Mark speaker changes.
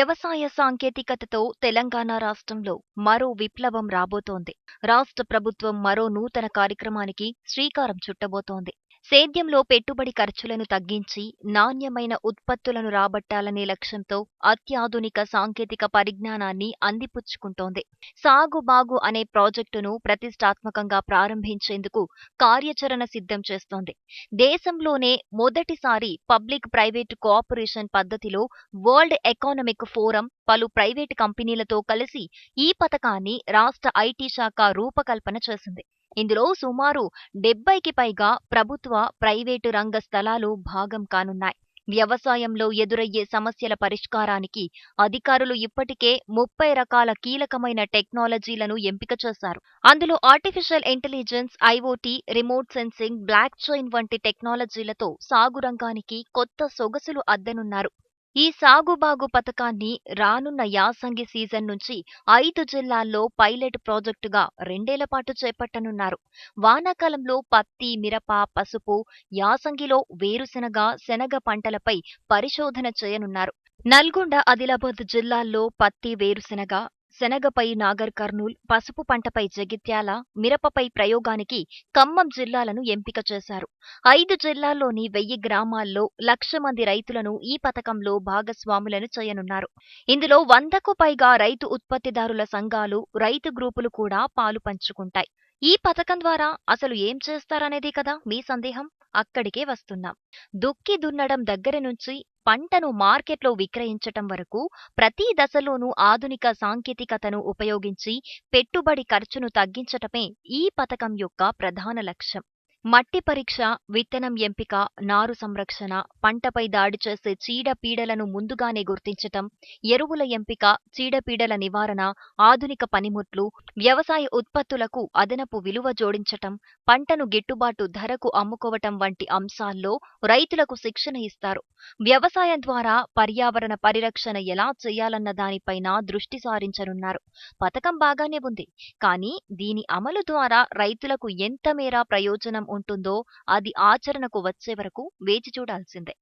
Speaker 1: వ్యవసాయ సాంకేతికతతో తెలంగాణ రాష్ట్రంలో మరో విప్లవం రాబోతోంది. రాష్ట్ర ప్రభుత్వం మరో నూతన కార్యక్రమానికి శ్రీకారం చుట్టబోతోంది. సేద్యంలో పెట్టుబడి ఖర్చులను తగ్గించి నాణ్యమైన ఉత్పత్తులను రాబట్టాలనే లక్ష్యంతో అత్యాధునిక సాంకేతిక పరిజ్ఞానాన్ని అందిపుచ్చుకుంటోంది. సాగుబాగు అనే ప్రాజెక్టును ప్రతిష్టాత్మకంగా ప్రారంభించేందుకు కార్యాచరణ సిద్ధం చేస్తోంది. దేశంలోనే మొదటిసారి పబ్లిక్ ప్రైవేట్ కోఆపరేషన్ పద్ధతిలో వరల్డ్ ఎకానమిక్ ఫోరం పలు ప్రైవేటు కంపెనీలతో కలిసి ఈ పథకాన్ని రాష్ట్ర ఐటీ శాఖ రూపకల్పన చేసింది. ఇందులో సుమారు డెబ్బైకి పైగా ప్రభుత్వ ప్రైవేటు రంగ స్థలాలు భాగం కానున్నాయి. వ్యవసాయంలో ఎదురయ్యే సమస్యల పరిష్కారానికి అధికారులు ఇప్పటికే ముప్పై రకాల కీలకమైన టెక్నాలజీలను ఎంపిక చేశారు. అందులో artificial intelligence IoT remote sensing blockchain వంటి టెక్నాలజీలతో సాగు రంగానికి కొత్త సొగసులు అద్దనున్నారు. ఈ సాగుబాగు పథకాన్ని రానున్న యాసంగి సీజన్ నుంచి ఐదు జిల్లాల్లో పైలట్ ప్రాజెక్టుగా రెండేళ్ళ పాటు చేపట్టనున్నారు. వానాకాలంలో పత్తి మిరప పసుపు యాసంగిలో వేరుశెనగ శనగ పంటలపై పరిశోధన చేయనున్నారు. నల్గొండ ఆదిలాబాద్ జిల్లాల్లో పత్తి వేరుశెనగ శనగపై నాగర్ కర్నూల్ పసుపు పంటపై జగిత్యాల మిరపపై ప్రయోగానికి ఖమ్మం జిల్లాలను ఎంపిక చేశారు. ఐదు జిల్లాల్లోని వెయ్యి గ్రామాల్లో లక్ష మంది రైతులను ఈ పథకంలో భాగస్వాములను చేయనున్నారు. ఇందులో వందకు పైగా రైతు ఉత్పత్తిదారుల సంఘాలు రైతు గ్రూపులు కూడా పాలు పంచుకుంటాయి. ఈ పథకం ద్వారా అసలు ఏం చేస్తారనేది కదా మీ సందేహం? అక్కడికే వస్తున్నాం. దుక్కి దున్నడం దగ్గర నుంచి పంటను మార్కెట్లో విక్రయించటం వరకు ప్రతి దశలోనూ ఆధునిక సాంకేతికతను ఉపయోగించి పెట్టుబడి ఖర్చును తగ్గించటమే ఈ పథకం యొక్క ప్రధాన లక్ష్యం. మట్టి పరీక్ష విత్తనం ఎంపిక నారు సంరక్షణ పంటపై దాడి చేసే చీడపీడలను ముందుగానే గుర్తించటం ఎరువుల ఎంపిక చీడపీడల నివారణ ఆధునిక పనిముట్లు వ్యవసాయ ఉత్పత్తులకు అదనపు విలువ జోడించటం పంటను గిట్టుబాటు ధరకు అమ్ముకోవటం వంటి అంశాల్లో రైతులకు శిక్షణ ఇస్తారు. వ్యవసాయం ద్వారా పర్యావరణ పరిరక్షణ ఎలా చేయాలన్న దానిపైన దృష్టి సారించనున్నారు. పథకం బాగానే ఉంది కానీ దీని అమలు ద్వారా రైతులకు ఎంత మేర ప్రయోజనం ఉంటుందో అది ఆచరణకు వచ్చే వరకు వేచి చూడాల్సిందే.